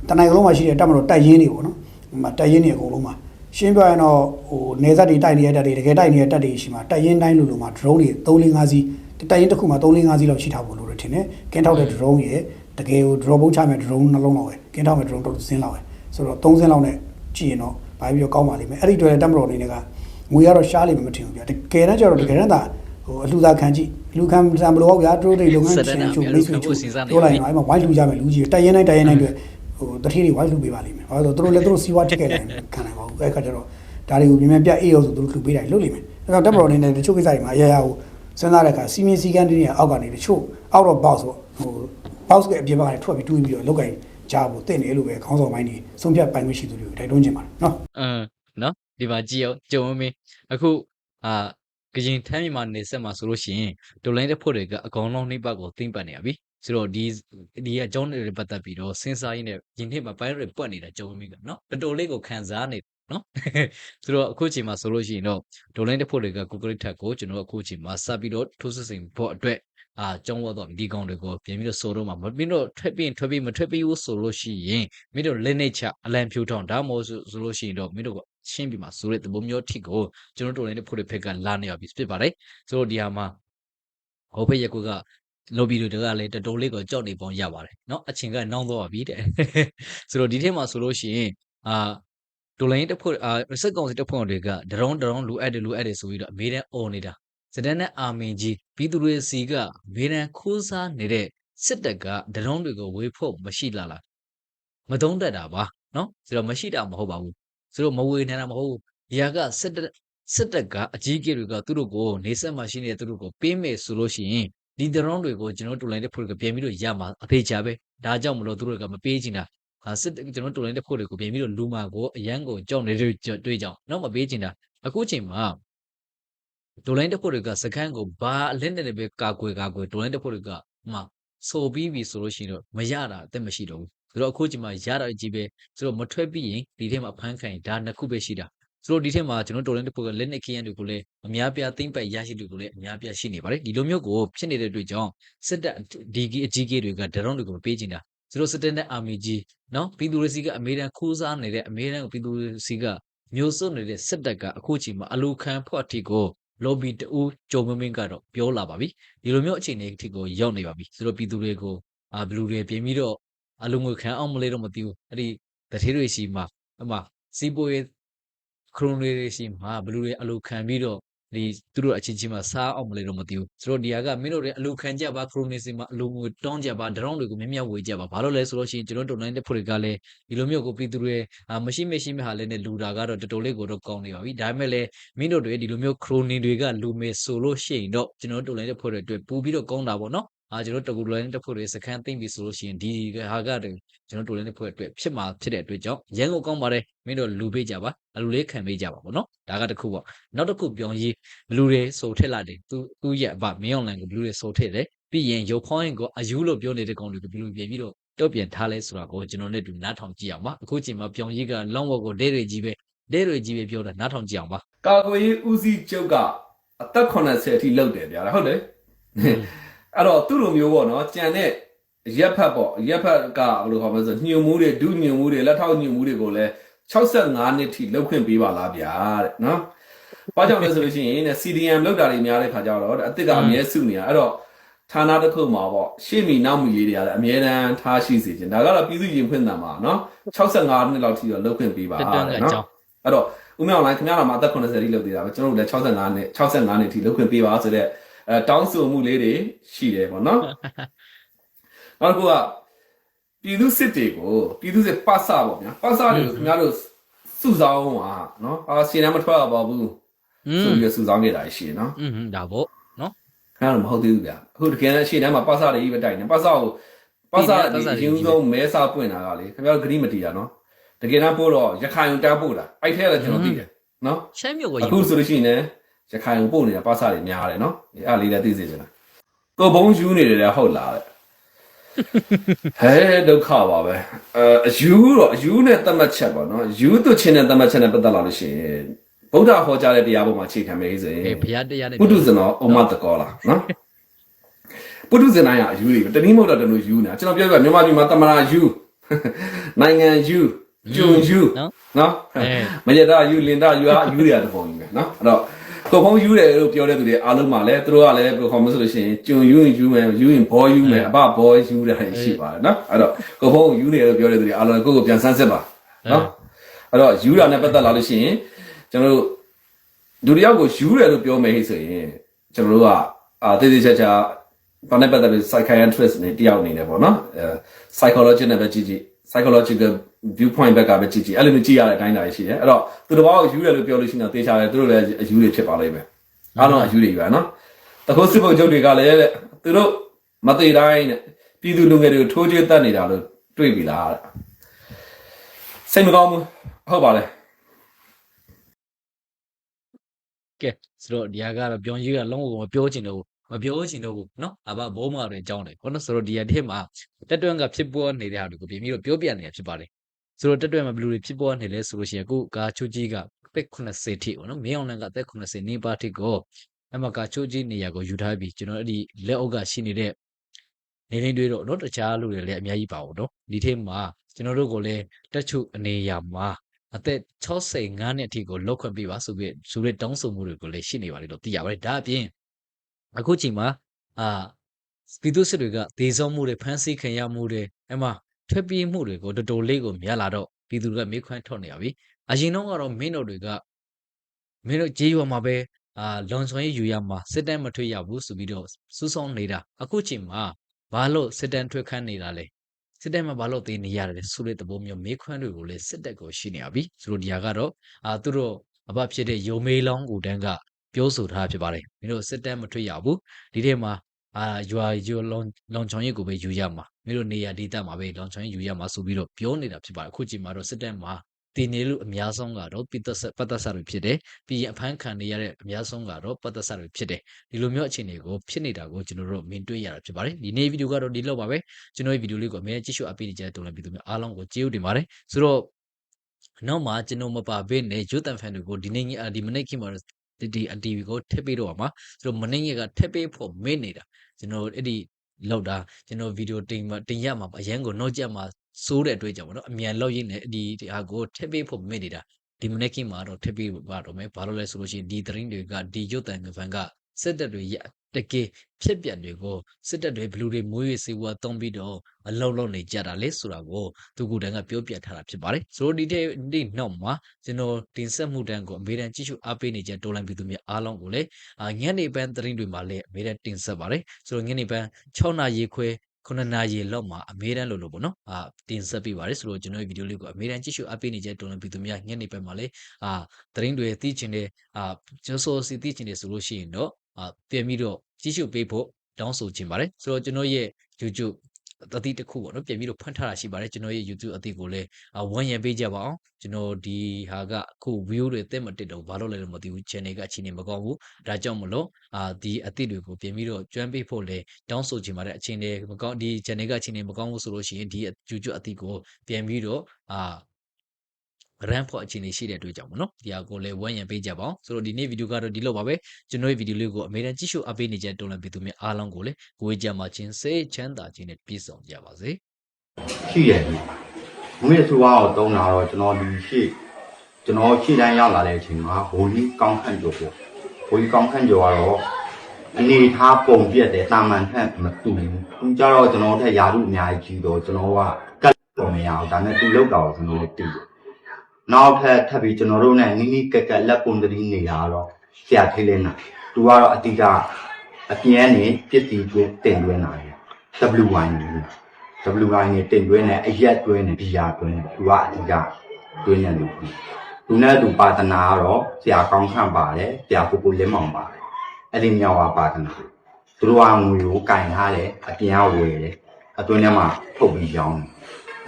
တနိုင်ကလုံးမှာရှိတဲ့တက်မတော်တိုက်ရင်းတွေပေါ့နော်ဒီမှာတိုက်ရင်းတွေအကုန်လုံးမှာ ရှင်းပြရင်တော့ဟိုနေသက်တွေတိုက်နေတဲ့တက်တွေတကယ်တိုက်နေတဲ့တက်တွေရှိမှာတိုက်ရင်းတိုင်းလိုလိုမှာ drone တွေ3 4 5စီးတိုက်ရင်းတစ်ခုမှာ3 4 5စီးလောက်ရှိထားဖို့လိုတယ်ထင်တယ်ကင်းထောက်တဲ့ drone ရဲ့တကယ်ကို drone ပုံးချမဲ့ drone နှလုံးလောက်ပဲကင်းထောက်မဲ့ drone တော့စင်းလောက်ပဲဆိုတော့3စင်းလောက်နဲ့ကြည့်ရင်တော့ဘာပြီးတော့ကောင်းပါလိမ့်မယ်အဲ့ဒီအတွေ့တက်မတော်အနေနဲ့ကငွေရတော့ရှားလိမ့်မယ်မထင်ဘူးဗျာတကယ်တမ်းကျတော့တကယ်တမ်းသာဟိုအလှူသာခံကြည့်လူခံစံဘလို့ဗျာသူတို့တွေလုပ်ငန်းရှင်ချုပ်မိတ်ဆွေချုပ်ပြောလိုက်ရင်အဲ့မှာဝိုင်းလှူကြမယ်လူကြီးတိုက်ရင်တိုင်းတိုက်ရင်တိုင်းတွေဟို တတိတွေဝိုင်းလှူပေးပါလိမ့်မယ်ဘာလို့လဲဆိုတော့သူတို့လည်းသူတို့စီးပွားတက်ခဲ့တယ်ခံနိုင်ပါဘူးအဲ့ခါကျတော့ဒါတွေကိုပြင်ပြအေးရောဆိုသူတို့လှူပေးတယ်လုပ်လိမ့်မယ်အဲ့တော့တက်မတော်အနေနဲ့တချို့ကိစ္စတွေမှာအရာရာကိုစဉ်းစားတဲ့အခါစီမင်းစည်းကမ်းတွေအောက်ကနေတချို့ out of box ပေါ့ဟို box ကအပြင်ဘက်ကနေထွက်ပြီးတွေးပြီးတော့လောက်ကင်ကြားဖို့တင့်တယ်လို့ပဲခေါင်းဆောင်ပိုင်းတွေဆုံးဖြတ်ပိုင်ခွင့်ရှိသူတွေကိုတိုက်တွန်းချင်ပါတယ်နော်အင်းနော်ဒီမှာကြည့်အောင်ကြုံမင်းအခုအာကရင်ထမ်းမြန်မာနေဆက်မှာဆိုလို့ရှိရင်ဒိုလိုင်းတဲ့ဖို့တွေကအကောင်လုံးနှိပ်ပတ်ကိုသိမ့်ပတ်နေရပြီ ဆိုတော့ဒီဒီကအကြောင်းတွေပတ်သက်ပြီးတော့စဉ်းစားရင်းနဲ့ယင်နှစ်မှာပိုင်းတွေပွက်နေတာကြုံမင်းကနော်တော်တော်လေးကိုခံစားနေနော်ဆိုတော့အခုချိန်မှာဆိုလို့ရှိရင်တော့ဒိုလိုင်းတဲ့ဖို့တွေက Google ထက်ကိုကျွန်တော်အခုချိန်မှာစပြီးတော့ထိုးစစ်စိမ်ဖို့အတွက်အာကျောင်းဝတ်တော့ဒီကောင်တွေကိုပြင်ပြီးတော့ဆိုတော့မှာမပြီးတော့ထွက်ပြီးထွက်ပြီးမထွက်ပြီးဘူးဆိုလို့ရှိရင်မင်းတို့လက်နေချအလံဖြူထောင်ဒါမှမဟုတ်ဆိုလို့ရှိရင်တော့မင်းတို့ကရှင်းပြီးမှာဆိုတဲ့သဘောမျိုးထိကိုကျွန်တော်တို့လည်းဖို့တွေဖက်ကလာနေရပြီဖြစ်ပါတယ်ဆိုတော့ဒီဟာမှာဟိုဘက်ရက်ကွက်က လော်ဘီတွေကလည်းတတော်လေးကိုကြောက်နေပေါင်းရပါတယ်เนาะအချိန်ကနောင်းတော့ပါပြီတဲ့ဆိုတော့ဒီထက်မှာဆိုလို့ရှိရင်အာတိုလိုင်းတက်ဖို့အာစက်ကောင်စီတက်ဖို့တွေကဒရုန်းဒရုန်းလူအပ်တယ်လူအပ်တယ်ဆိုပြီးတော့အမေတန်းអော်နေတာ စဒန်နဲ့အာမင်ကြီးပြည်သူတွေစီကမေရန်ခိုးစားနေတဲ့စစ်တပ်ကဒရုန်းတွေကိုဝေဖို့မရှိလာလားမတုံးတက်တာပါနော်ဆိုတော့မရှိတာမဟုတ်ပါဘူးဆိုတော့မဝေနိုင်တာမဟုတ်ဘူးဒီဟာကစစ်တပ်စစ်တပ်ကအကြီးအကဲတွေကသူတို့ကိုနေဆက်မှာရှိနေတဲ့သူတို့ကိုပေးမယ်ဆိုလို့ရှိရင် ဒီဒရုန်းတွေကိုကျွန်တော်တို့တူလိုင်းတဲ့ဖို့ကပြင်ပြီးတော့ရမှာအသေးချာပဲဒါကြောင့်မလို့သူတို့ကမပေးချင်တာဟာစစ်ကျွန်တော်တို့တူလိုင်းတဲ့ဖို့တွေကိုပြင်ပြီးတော့လူမာကိုအရန်ကိုကြောက်နေတဲ့တွေ့ကြောင်တော့မပေးချင်တာအခုချိန်မှာဒိုလိုင်းတက်ဖို့တွေကစကန်းကိုဘာအလင်းနဲ့ပဲကာကွယ်ကာကွယ်ဒိုလိုင်းတက်ဖို့တွေကမှဆိုပြီးပြီဆိုလို့ရှိရင်တော့မရတာအသက်မရှိတော့ဘူးဆိုတော့အခုချိန်မှာရတာကြီးပဲဆိုတော့မထွက်ပြီးရင်ဒီထဲမှာဖမ်းခံရင်ဒါနှစ်ခုပဲရှိတာ ဆိုတော့ဒီထဲမှာကျွန်တော်ဒိုလိုင်းတက်ဖို့ကလက်နဲ့ခရမ်းတွေကိုလည်းအများပြားသိမ့်ပတ်ရရှိတွေကိုလည်းအများပြားရှိနေပါတယ်ဒီလိုမျိုးကိုဖြစ်နေတဲ့အတွက်ကြောင့်စစ်တပ်ဒီကြီးအကြီးကြီးတွေကဒရုန်းတွေကိုမပေးချင်တာဆိုတော့စစ်တပ်နဲ့အာမီကြီးနော်ပြည်သူတွေစီကအမေရိကန်ခိုးစားနေတဲ့အမေရိကန်ပြည်သူတွေစီကမျိုးစွနေတဲ့စစ်တပ်ကအခုချိန်မှာအလူခံဖို့အထိကို lobby တူကြုံမမင်းကတော့ပြောလာပါပြီဒီလိုမျိုးအခြေအနေအထိကိုရောက်နေပါပြီဆိုတော့ပြည်သူတွေကိုအာဘလူတွေပြင်ပြီးတော့အလုံငွေခံအောင်မလဲတော့မသိဘူးအဲ့ဒီတထေးတွေရှိမှာအမစီပိုရေး ခရုံတွေရှိမှာဘလူတွေအလုံခံပြီးတော့ဒီသူတို့အချင်းချင်းမှာစားအောင်မလဲတော့မသိဘူးဆိုတော့ဒီဟာကမင်းတို့တွေအလုံခံကြပါခရုံနေစီမှာအလုံငွေတောင်းကြပါဒရုန်းတွေကိုမြမြဝေကြပါဘာလို့လဲဆိုလို့ရှိရင်ကျွန်တော်တို့နိုင်တဲ့ဖို့တွေကလည်းဒီလိုမျိုးကိုပြည်သူတွေအာမရှိမရှိမဲ့ဟာလည်းနဲ့လူတာကတော့တော်တော်လေးကိုတော့ကောင်းနေပါပြီဒါပေမဲ့လည်းမင်းတို့တွေဒီလိုမျိုးခရိုနီတွေကလူမေဆိုလို့ရှိရင်တော့ကျွန်တော်တို့လိုင်းတဲ့ဖွဲ့တွေအတွက်ပူပြီးတော့ကောင်းတာပေါ့နော် အာကျွန်တော်တို့တကူလိုင်းတဲ့ဖွဲ့တွေစခန်းသိမ့်ပြီဆိုလို့ရှိရင်ဒီဟာကတည်းကျွန်တော်တို့လိုင်းတဲ့ဖွဲ့အတွက်ဖြစ်မှာဖြစ်တဲ့အတွက်ကြောင့်ရန်ကုန်ကောင်းပါတယ်မင်းတို့လူပေးကြပါအလူလေးခံပေးကြပါပေါ့နော်ဒါကတခုပေါ့နောက်တစ်ခုပြောင်းရေးဘလူတွေဆိုထက်လာတယ်သူသူရဲ့အဗမင်းအွန်လိုင်းကိုဘလူတွေဆိုထက်တယ်ပြီးရင်ရုပ်ဖောင်းရင်ကိုအယူလို့ပြောနေတဲ့ကောင်တွေကိုဘလူပြင်ပြီးတော့တုတ်ပြန်ထားလဲဆိုတာကိုကျွန်တော်နဲ့တူနားထောင်ကြည့်အောင်ပါအခုချိန်မှာပြောင်းရေးကလောင်းဝက်ကိုဒဲတွေကြီးပဲဒဲတွေကြီးပဲပြောတာနားထောင်ကြည့်အောင်ပါကာကွယ်ရေးဦးစီးချုပ်ကအသက်80အထိလောက်တယ်ဗျာဟုတ်တယ် အဲ့တော့သူ့လိုမျိုးပေါ့နော်ကြံတဲ့ရက်ဖက်ပေါ့ရက်ဖက်ကဘယ်လိုခေါ်မလဲဆိုညှို့မှုတွေဒုညှို့မှုတွေလက်ထောက်ညှို့မှုတွေကိုလည်း65နှစ်ထိလောက်ခွင့်ပေးပါလားဗျာတဲ့နော်။ဘာကြောင့်လဲဆိုလို့ရှိရင်တဲ့ CDM လောက်တာတွေများတဲ့ခါကျတော့တဲ့အစ်စ်ကအမြဲစုနေတာအဲ့တော့ဌာနတစ်ခုမှာပေါ့ရှေ့မီနောက်မီလေးတွေကလည်းအမြဲတမ်းထားရှိစေချင်ဒါကတော့ပြည်သူရင်ခွင့်တန်ပါနော်65နှစ်လောက်ထိတော့လောက်ခွင့်ပေးပါတက်တဲ့တန်းကအနော်ကြောင်းအဲ့တော့ဦးမြောင်လိုင်းခင်ဗျားတော်မှာအသက်80ထိလောက်သေးတာပဲကျွန်တော်တို့လည်း65နှစ်65နှစ်ထိလောက်ခွင့်ပေးပါဆိုတော့ အဲတောင်းဆိုမှုလေးတွေရှိတယ်ပေါ့နော်နောက်တစ်ခုကပြည်သူစစ်တွေကိုပြည်သူစစ်ပတ်စပေါ့ဗျာပတ်စတွေကိုခင်ဗျားတို့စုဆောင်းပါနော်အာစီနံမထွက်ပါဘူးဆိုပြီးစုဆောင်းနေတာရှိတယ်နော်อืมဒါပေါ့နော်ခင်ဗျားတို့မဟုတ်သေးဘူးဗျာအခုတကယ်တမ်းရှေ့တန်းမှာပတ်စတွေကြီးပဲတိုက်နေပတ်စကိုပတ်စဒီရင်းဆုံးမဲစာပွင့်တာကလေခင်ဗျားတို့ဂရိမတီးတာနော်တကယ်တမ်းပို့တော့ရခိုင်တန်းပို့တာအဲ့ထဲကလည်းကျွန်တော်သိတယ်နော်ရှမ်းမြို့ကိုအခုဆိုလို့ရှိရင် ရခိုင်ကိုပို့နေတာပါစာတွေများတယ်နော်အဲ့အားလေးလည်းသိစေချင်တာကိုဘုံယူနေတယ်လည်းဟုတ်လားတဲ့ဟဲဒုက္ခပါပဲအဲအယူတော့အယူနဲ့တတ်မှတ်ချက်ပေါ့နော်ယူသူချင်းနဲ့တတ်မှတ်ချက်နဲ့ပတ်သက်လာလို့ရှိရင်ဗုဒ္ဓဟောကြားတဲ့တရားပေါ်မှာအခြေခံမယ်ဆိုရင်အေးဘုရားတရားနဲ့ပုထုဇဉ်တော်အမတ်တကောလားနော်ပုထုဇဉ်တိုင်းကအယူတွေပဲတနည်းမဟုတ်တော့တနည်းယူနေတာကျွန်တော်ပြောပြမြန်မာပြည်မှာတမနာယူနိုင်ငံယူဂျုံယူနော်နော်အဲမရတာယူလင်တာယူအားယူရတဲ့ပုံကြီးပဲနော်အဲ့တော့ ကိုဖုံးယူတယ်လို့ပြောတဲ့သူတွေအားလုံးမှာလည်းသူတို့ကလည်းဘယ်လိုခေါ်မလဲဆိုလို့ရှိရင်ဂျုံယူရင်ယူမယ်ယူရင်ဘောယူမယ်အဘဘောယူတယ်ရှိပါတယ်နော်အဲ့တော့ကိုဖုံးယူတယ်လို့ပြောတဲ့သူတွေအားလုံးကိုယ့်ကိုပြန်ဆန်းစစ်ပါနော်အဲ့တော့ယူတာနဲ့ပတ်သက်လာလို့ရှိရင်ကျွန်တော်တို့လူတစ်ယောက်ကိုယူတယ်လို့ပြောမယ်ဟိဆိုရင်ကျွန်တော်တို့ကအာတေးသေးချာချာဘာနဲ့ပတ်သက်ပြီး psychiatrist နေတယောက်အနေနဲ့ပေါ့နော်အဲ psychology နဲ့ပဲကြည့်ကြည့် psychological viewpoint ဘက်ကပဲကြည့်ကြည့်အဲ့လိုမျိုးကြည့်ရတဲ့အတိုင်းအတာရှိတယ်အဲ့တော့သူတစ်ပါးကိုယူတယ်လို့ပြောလို့ရှိရင်တော့တေချာတယ်သူတို့လည်းအယူတွေဖြစ်ပါလိမ့်မယ်အားလုံးအယူတွေပဲနော်တခုစစ်ဖို့ချုပ်တွေကလည်းတဲ့သူတို့မသေးတိုင်းတဲ့ပြည်သူလူငယ်တွေကိုထိုးချေတတ်နေတာလို့တွေ့ပြီလားတဲ့စိတ်မကောင်းဘူးဟုတ်ပါလေကဲဆိုတော့ဒီဟာကတော့ပြောင်းကြီးကလုံးဝမပြောချင်တော့ဘူးမပြောချင်တော့ဘူးနော်အဘဘောမာတွေအကြောင်းတယ်ဘောနော်ဆိုတော့ဒီဟာတစ်မှာတက်တွန်းကဖြစ်ပေါ်နေတဲ့ဟာတွေကိုပြင်ပြီးတော့ပြောပြနေတာဖြစ်ပါတယ် ဆိုတော့တက်တွန်းမှာဘယ်လိုတွေဖြစ်ပေါ်နေလဲဆိုလို့ရှိရင်အခုကာချိုကြီးကတက်80ထိပေါ့နော်မင်းအောင်လန်ကတက်80နေပါထိကိုအမကာချိုကြီးနေရာကိုယူထားပြီးကျွန်တော်အဲ့ဒီလက်အုပ်ကရှိနေတဲ့နေရင်းတွေတော့နော်တခြားလူတွေလည်းအများကြီးပါဘူးနော်ဒီထက်မှာကျွန်တော်တို့ကိုလည်းတက်ချုပ်အနေရာမှာအသက်65နှစ်အထိကိုလောက်ခွင့်ပေးပါဆိုပြီးဆိုတဲ့တောင်းဆိုမှုတွေကိုလည်းရှိနေပါလေလို့သိရပါတယ်ဒါအပြင်အခုချိန်မှာအာပြည်သူစစ်တွေကဒေဆုံးမှုတွေဖမ်းဆီးခံရမှုတွေအမှ ထွက်ပြေးမှုတွေကိုတော်တော်လေးကိုများလာတော့ပြည်သူတွေကမေးခွန်းထုတ်နေရပြီအရင်တော့ကတော့မင်းတို့တွေကမင်းတို့ကြေးရွာမှာပဲအာလွန်ဆွမ်းရယူရမှာစစ်တမ်းမထွက်ရဘူးဆိုပြီးတော့စူးစောင်းနေတာအခုချိန်မှာဘာလို့စစ်တမ်းထွက်ခန်းနေတာလဲစစ်တပ်မှာဘာလို့သေးနေရတယ်လဲဆိုတဲ့သဘောမျိုးမေးခွန်းတွေကိုလည်းစစ်တပ်ကိုရှိနေရပြီဆိုတော့ဒီဟာကတော့အာသူတို့အဘဖြစ်တဲ့ယုံမေးလောင်းကိုတန်းကပြောဆိုထားဖြစ်ပါတယ်မင်းတို့စစ်တပ်မထွက်ရဘူးဒီထဲမှာ အာရွာရွာလောင်လောင်ချောင်းရက်ကိုပဲယူရမှာမင်းတို့နေရာဒေသမှာပဲလောင်ချောင်းရက်ယူရမှာဆိုပြီးတော့ပြောနေတာဖြစ်ပါတယ်အခုချိန်မှာတော့စစ်တပ်မှာတည်နေလို့အများဆုံးကတော့ပိသက်ဆက်ပတ်သက်ဆက်တွေဖြစ်တယ်ပြီးရင်အဖမ်းခံနေရတဲ့အများဆုံးကတော့ပတ်သက်ဆက်တွေဖြစ်တယ်ဒီလိုမျိုးအခြေအနေကိုဖြစ်နေတာကိုကျွန်တော်တို့မြင်တွေ့ရတာဖြစ်ပါတယ်ဒီနေ့ဗီဒီယိုကတော့ဒီလောက်ပါပဲကျွန်တော်ရဲ့ဗီဒီယိုလေးကိုအများကြီးကြည့်ရှုအပ်ပေးနေကြတဲ့တုံးလည်းပြည်သူများအားလုံးကိုကျေးဇူးတင်ပါတယ်ဆိုတော့နောက်မှာကျွန်တော်မပါဘဲနဲ့ရုပ်တံဖန်တွေကိုဒီနေ့ဒီမနေ့ခင်မှာ ဒီဒီအတီဗီကိုထည့်ပေးတော့ပါမှာဆိုတော့မနေ့ကထည့်ပေးဖို့မေ့နေတာကျွန်တော်အဲ့ဒီလောက်တာကျွန်တော်ဗီဒီယိုတင်မှာတင်ရမှာအရန်ကိုနောက်ကျမှာစိုးတဲ့အတွက်ကြောင့်ပေါ့နော်အမြန်လောက်ရင်းနဲ့ဒီဒီဟာကိုထည့်ပေးဖို့မေ့နေတာဒီမနေ့ခင်မှာတော့ထည့်ပေးပါတော့မယ်ဘာလို့လဲဆိုလို့ရှိရင်ဒီသတင်းတွေကဒီရုပ်တံဖန်ကစက်တက်တွေရ တကယ်ဖြစ်ပြန်တွေကိုစစ်တပ်တွေဘလူတွေမွေးရစေဝါတုံးပြီးတော့အလောက်လောက်နေကြတာလေဆိုတာကိုသူကတန်းကပြောပြထားတာဖြစ်ပါတယ်ဆိုတော့ဒီတဲ့ဒီနောက်မှာကျွန်တော်တင်ဆက်မှုတန်းကိုအမေရိကန်ကြည့်ရှုအားပေးနေကြတိုးလိုင်းပြည်သူများအားလုံးကိုလည်းအာညနေပန်းသတင်းတွေမှာလည်းအမေရိကန်တင်ဆက်ပါတယ်ဆိုတော့ညနေပန်း6နာရီခွဲ9နာရီလောက်မှာအမေရိကန်လို့လို့ပေါ့နော်အာတင်ဆက်ပေးပါတယ်ဆိုတော့ကျွန်တော်ရဲ့ဗီဒီယိုလေးကိုအမေရိကန်ကြည့်ရှုအားပေးနေကြတိုးလိုင်းပြည်သူများညနေပန်းမှာလည်းအာသတင်းတွေသိချင်တဲ့အာကျွန်တော်စီသိချင်တယ်ဆိုလို့ရှိရင်တော့အာ ပြန်ပြီးတော့ကြည့်ရှုပေးဖို့တောင်းဆိုချင်ပါတယ်ဆိုတော့ကျွန်တော်ရဲ့ YouTube အသည့်တစ်ခုပေါ့နော်ပြန်ပြီးတော့ဖွင့်ထားတာရှိပါတယ်ကျွန်တော်ရဲ့ YouTube အသည့်ကိုလည်းဝန်ရံပေးကြပါအောင်ကျွန်တော်ဒီဟာကအခု view တွေတက်မတက်တော့ဘာလို့လဲလို့မသိဘူး channel ကအခြေအနေမကောင်းဘူးဒါကြောင့်မလို့အာဒီအသည့်တွေကိုပြန်ပြီးတော့ကျွမ်းပေးဖို့လည်းတောင်းဆိုချင်ပါတယ်အခြေအနေမကောင်းဒီ channel ကအခြေအနေမကောင်းဘူးဆိုလို့ရှိရင်ဒီ YouTube အသည့်ကိုပြန်ပြီးတော့အာ run ဖို့အခြေအနေရှိတဲ့အတွက်ကြောင့်မနော်ဒီဟာကိုလည်းဝမ်းရံပေးကြပါအောင်ဆိုတော့ဒီနေ့ဗီဒီယိုကတော့ဒီလောက်ပါပဲကျွန်တော်ရဲ့ဗီဒီယိုလေးကိုအမေရိကန်ကြည့်ရှုအပ်ပေးနေကြတဲ့တုံးလန်ပြည်သူများအားလုံးကိုလည်းကိုယ်ကြမှာချင်းစိတ်ချမ်းသာခြင်းနဲ့ပြည့်စုံကြပါစေရှိရဲ့မွေးဆိုးဝါးကိုတုံးတာတော့ကျွန်တော်ဒီရှေ့ကျွန်တော်ရှေ့တိုင်းရောက်လာတဲ့အချိန်မှာဘိုးကြီးကောင်းခန့်ကျော်ပေါ့ဘိုးကြီးကောင်းခန့်ကျော်ကတော့အနေထားပုံပြက်တယ်တာမန်ထက်မတူဘူးသူကြတော့ကျွန်တော်ထက်ယာရုအများကြီးကြီးတော့ကျွန်တော်ကကတ်တော့မရအောင်ဒါနဲ့သူလောက်တော့ကျွန်တော်လည်းတည်တယ် နောက်ထပ်ထပ်ပြီးကျွန်တော်တို့နဲ့နီးနီးကက်ကက်လက်ပုံတည်းနေတာတော့ဆရာထိလင်းတာသူကတော့အတိကအပြင်းနဲ့ပြစ်စီကျွင်းတင်သွင်းတာလေ WY နေလို့ WY နဲ့တင်သွင်းနဲ့အရက်တွင်းနဲ့ဘီယာတွင်းနဲ့သူကအတိကတွင်းနဲ့လူကြီးလူနဲ့သူပါတနာကတော့ဆရာကောင်းခန့်ပါတယ်ဆရာကိုကိုလင်းမောင်ပါတယ်အဲ့ဒီမြောက်ပါပါတနာသူတို့ကငွေကိုကင်ထားတယ်အပြင်ကဝယ်တယ်အတွင်းထဲမှာထုတ်ပြီးရောင်းတယ်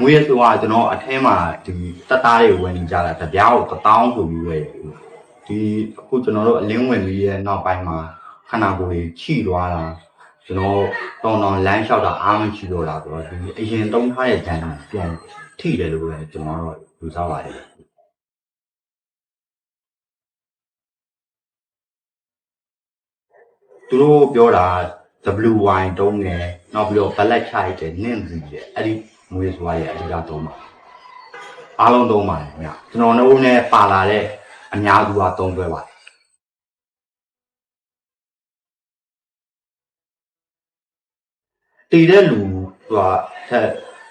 ငွေရဆိုတာကျွန်တော်အထဲမှာဒီတက်သားတွေဝင်နေကြတာတပြားကို1000ဆိုပြီးဝယ်တယ်ဒီအခုကျွန်တော်တို့အလင်းဝင်ပြီးရဲ့နောက်ပိုင်းမှာခန္ဓာကိုယ်ကြီးချိသွားတာကျွန်တော်တောင်းတောင်းလမ်းလျှောက်တာအားမရှိတော့တာဆိုတော့ဒီအရင်တုံးထားတဲ့ဂျန်ကပြန်ထိတယ်လို့ပဲကျွန်တော်တော့ယူဆပါတယ်သူတို့ပြောတာ WY တုံးတယ်နောက်ပြီးတော့ black chai တယ်နင့်စီတယ်အဲ့ဒီ မွေးစွားရဲ့အဓိကတုံးပါအားလုံးတုံးပါတယ်ခင်ဗျကျွန်တော်တို့နဲ့ပါလာတဲ့အများစုကတုံးတွဲပါတယ်တည်တဲ့လူဟိုဆက်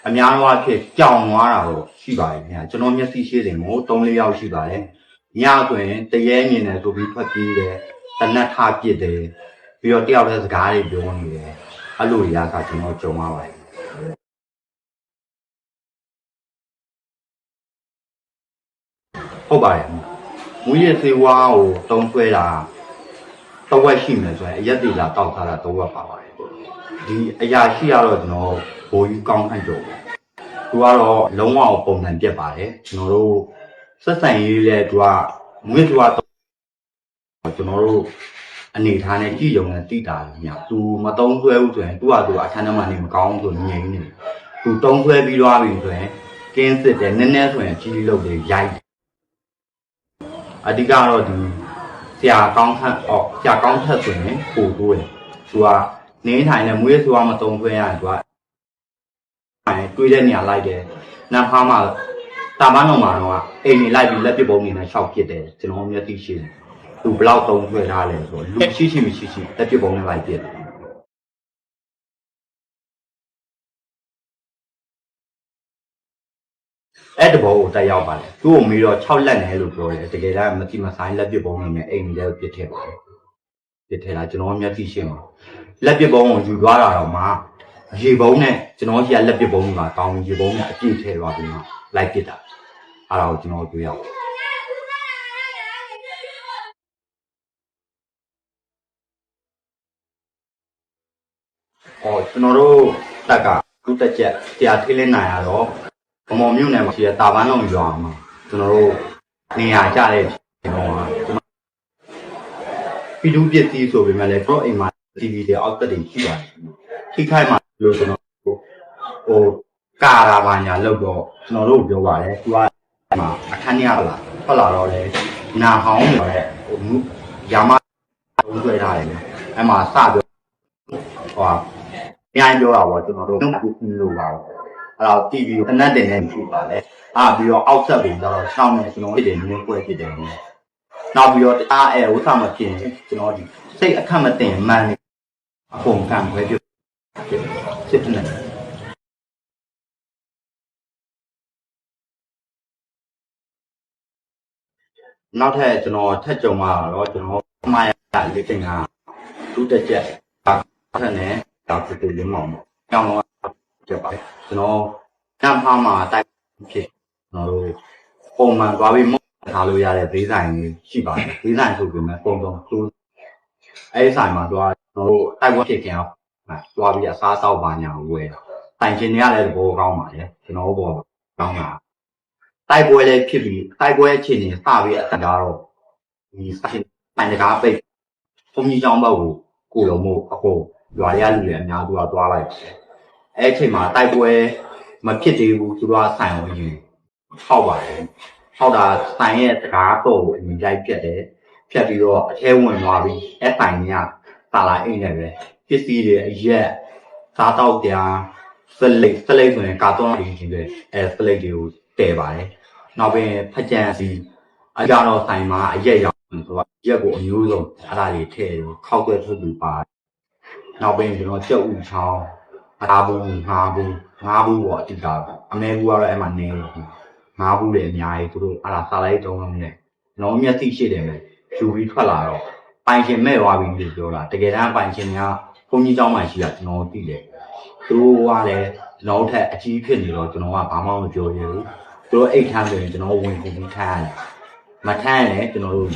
အများတော့အဖြစ်ကြောင်သွားတာတော့ရှိပါတယ်ခင်ဗျာကျွန်တော်မျက်စိရှိတယ်မို့၃၄ယောက်ရှိပါတယ်ညဆိုရင်တရေမြင်တယ်ဆိုပြီးထွက်ပြေးတယ်တနတ်ထပစ်တယ်ပြီးတော့တယောက်တည်းစကားတွေပြောနေတယ်အဲ့လိုရကကျွန်တော်ကြုံရပါတယ် ဟုတ်ပါတယ်မူရစေဝါကိုတုံးဆွဲတာတစ်ဝက်ရှိမယ်ဆိုရင်အရက်တေလာတောက်ထားတာတစ်ဝက်ပါပါတယ်ဒီအရာရှိရတော့ကျွန်တော်ဘိုးကြီးကောင်းခံကြုံတယ်သူကတော့လုံးဝပုံစံပြက်ပါတယ်ကျွန်တော်တို့ဆက်ဆံရေးလဲသူကမွေးသူကတော့ကျွန်တော်တို့အနေထားနဲ့ကြည့်ရုံနဲ့တိတာညသူမတုံးဆွဲဘူးဆိုရင်သူကသူအခန်းထဲမှာနေမကောင်းဘူးဆိုငြိမ်နေတယ်သူတုံးဆွဲပြီးသွားပြီဆိုရင်ကင်းစစ်တယ်နည်းနည်းဆိုရင်ကြီးလုတ်တယ်ရိုက်တယ် အဓိကတော့ဒီဆရာကောင်းခန့်အော်ဆရာကောင်းထက်ဆိုရင်ပို့တိုးတယ်သူကနေထိုင်နဲ့မွေးစွာမတုံခွဲရရင်သူကအဲတွေးတဲ့နေရာလိုက်တယ်နတ်ဖားမှာတာမန်းတော်မှာတော့အိမ်နေလိုက်ပြီးလက်ပစ်ပုံးနေနဲ့ရှောက်ဖြစ်တယ်ကျွန်တော်မျက်သိရှိတယ်သူဘလောက်တုံခွဲထားလဲဆိုတော့လူရှိရှိမရှိရှိလက်ပစ်ပုံးနဲ့လိုက်ပြစ်တယ် အဲ့တဘောကိုတက်ရောက်ပါလေသူ့ကိုမေးတော့6လက်နဲ့လို့ပြောတယ်တကယ်တမ်းမတိမဆိုင်လက်ပစ်ပုံးနဲ့အိမ်ကြီးလည်းပြစ်ထည့်ပါတယ်ပြစ်ထည့်တာကျွန်တော်မျက်သိရှိမှာလက်ပစ်ပုံးကိုယူသွားတာတော့မှရေပုံးနဲ့ကျွန်တော်ကြီးကလက်ပစ်ပုံးကကောင်းရေပုံးနဲ့အပြည့်ထည့်သွားပြီးမှလိုက်ပစ်တာအဲ့ဒါကိုကျွန်တော်တွေ့ရပါတယ်ဟောကျွန်တော်တို့တက်ကကုတက်ချက်တရားထိလင်းနိုင်ရတော့ ဗမော်မြို့နယ်မှာရှိတဲ့တာပန်းလုံးရွာမှာကျွန်တော်တို့နေရာကျတဲ့ကျွန်တော်ကကျွန်တော်ပြည်သူပြည်တီဆိုပေမဲ့လည်း pro အိမ်မှာ TV တွေအောက်တက်တွေရှိပါတယ်ထိခိုက်မှာလို့ကျွန်တော်ဟိုကာရာပါညာလောက်တော့ကျွန်တော်တို့ပြောပါတယ်သူကမှာအခန်းရလာထွက်လာတော့လေနာဟောင်းနေတယ်ဟိုရာမတုံးတွေ့ထားတယ်အဲ့မှာစပြောဟိုပြန်ပြောတာပေါ့ကျွန်တော်တို့အခုလို့ပါ အဲ့တော့ TV ကိုတနတ်တင်နေပြီပါလေအာပြီးတော့အောက်ဆက်ပြီးတော့ရှောင်းနေကျွန်တော်ဖြစ်တယ်မျိုးပွဲဖြစ်တယ်နောက်ပြီးတော့အားအဲဥစ္စာမဖြစ်ရင်ကျွန်တော်ဒီစိတ်အခက်မတင်မှန်နေအကုန်ကံခွဲပြုတ်ဖြစ်ဖြစ်နေနောက်ထပ်ကျွန်တော်ထက်ကြုံလာတော့ကျွန်တော်အမှားရလေးတင်ကဒုတက်ချက်အခက်နဲ့ဒါဖြစ်တယ်လင်းမောင်ပေါ့ကြောင်းတော့ ကြပါကျွန်တော်ကံဖားမှာတိုက်ဖြစ်ကျွန်တော်တို့ပုံမှန်သွားပြီးမောထားလို့ရတဲ့ဘေးဆိုင်ကြီးရှိပါတယ်ဘေးဆိုင်ဆိုပေမဲ့ပုံပုံသူအဲ့ဒီဆိုင်မှာသွားကျွန်တော်တို့တိုက်ပွဲဖြစ်ခင်အောင်သွားပြီးအစားတောက်ပါညာဝယ်တိုင်ချင်းတွေရတယ်ဘောကောင်းပါလေကျွန်တော်ဘောကောင်းတာတိုက်ပွဲလည်းဖြစ်ပြီးတိုက်ပွဲအခြေအနေစပြီးအတန်ကြတော့ဒီဆိုင်တိုင်တကားပိတ်ဘုံကြီးကျောင်းဘက်ကိုကိုလုံးမို့အခုရွာရလူတွေအများစုကသွားလိုက် အဲ့အချိန်မှာတိုက်ပွဲမဖြစ်သေးဘူးသူတို့ကဆိုင်ဝင်ယူဟောက်ပါတယ်ဟောက်တာဆိုင်ရဲ့တကားတော့အမြင်ကြိုက်ပြတ်တယ်ဖြတ်ပြီးတော့အထဲဝင်သွားပြီးအဲ့ဆိုင်ကတာလာအိမ်နဲ့ပဲပစ္စည်းတွေအရက်စားတော့တရားစလိတ်စလိတ်ဆိုရင်ကာတွန်းလေးကြီးပဲအဲစလိတ်တွေကိုတည်ပါတယ်နောက်ပြီးဖကြံစီအကြတော့ဆိုင်မှာအရက်ရောက်ဆိုတော့ရက်ကိုအမျိုးစုံအဲ့ဒါတွေထည့်ပြီးခောက်ွက်ထုတ်ပြီးပါတယ်နောက်ပြီးကျွန်တော်ကြက်ဥချောင်း အားဘူးငါးဘူးငါးဘူးပေါ့အတိကအမဲဘူးကတော့အဲ့မှာနေတယ်ငါးဘူးတွေအများကြီးသူတို့အဲ့ဒါစားလိုက်တုံးလုံးနဲ့ကျွန်တော်မျက်စိရှိတယ်ပဲယူပြီးထွက်လာတော့ပိုင်ရှင်မဲ့သွားပြီလို့ပြောတာတကယ်တမ်းပိုင်ရှင်ကဘုန်းကြီးเจ้าမှရှိတာကျွန်တော်သိတယ် သူတို့ကလည်းကျွန်တော်တို့ထက်အကြီးဖြစ်နေတော့ကျွန်တော်ကဘာမှမပြောရဘူးသူတို့အိတ်ထမ်းဆိုရင်ကျွန်တော်ဝင်ကုန်ပြီးထမ်းရတယ်မထမ်းရင်လည်းကျွန်တော်တို့